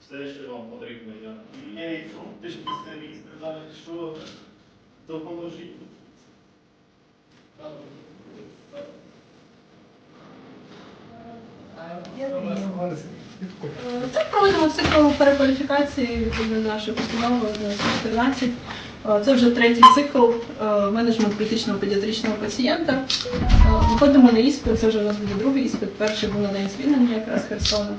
Все, що вам потрібно, я. Є фактичні сервіс, далі, що допоможіть. Так, проводимо цикл перекваліфікації відповідно нашої постанови на 14. Е, Це вже третій цикл е, менеджмент критичного педіатричного пацієнта. Е, Виходимо на іспит, це вже у нас буде другий іспит. Перший був на день звільнення якраз Херсона,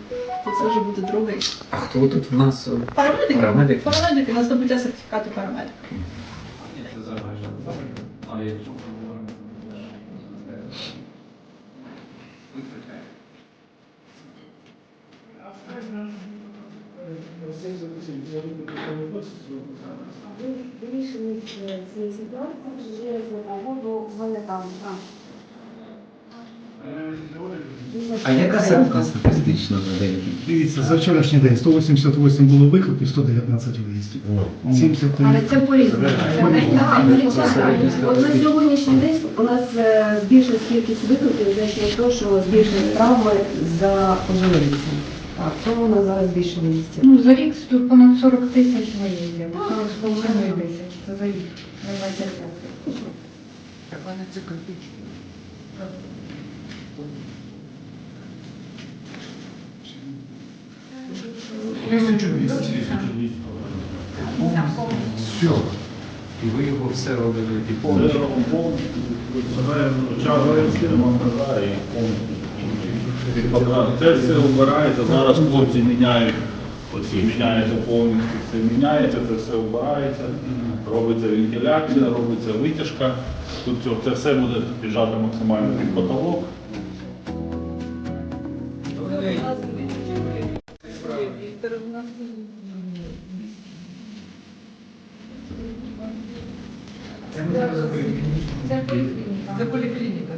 то це вже буде другий. А хто тут в нас? е, Парамедики, Парамедики. парамедики на здобуття сертифікату парамедика. Вирішили цієї ситуації через нагоду в мене там. А яка ставка статистично на день? Дивіться, за вчорашній день 188 було викликів, 119 виїздів. 73. Але це по-різному. От на сьогоднішній день у нас е, збільшилась кількість викликів за рахунок того, що збільшились травми за ожеледицем. Так, тому у нас зараз більше виїздів. Ну, за рік тут понад 40 тисяч виїздів, 40 з половиною тисяч. Це за рік, на 25. Все. І ви його все робили повністю. і повністю. Це все вбирається, зараз хлопці міняють, оці міняється повністю, все міняється, це все вбирається, робиться вентиляція, робиться витяжка. Тут це все буде піджати максимально під потолок. Це поліклініка. Це поліклініка.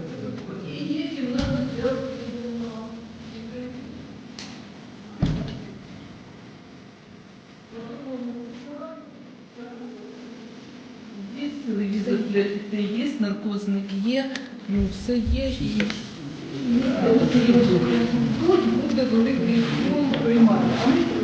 Є телевізор для дітей, є наркозник, є, ну все є і тут буде великий фільм приймати.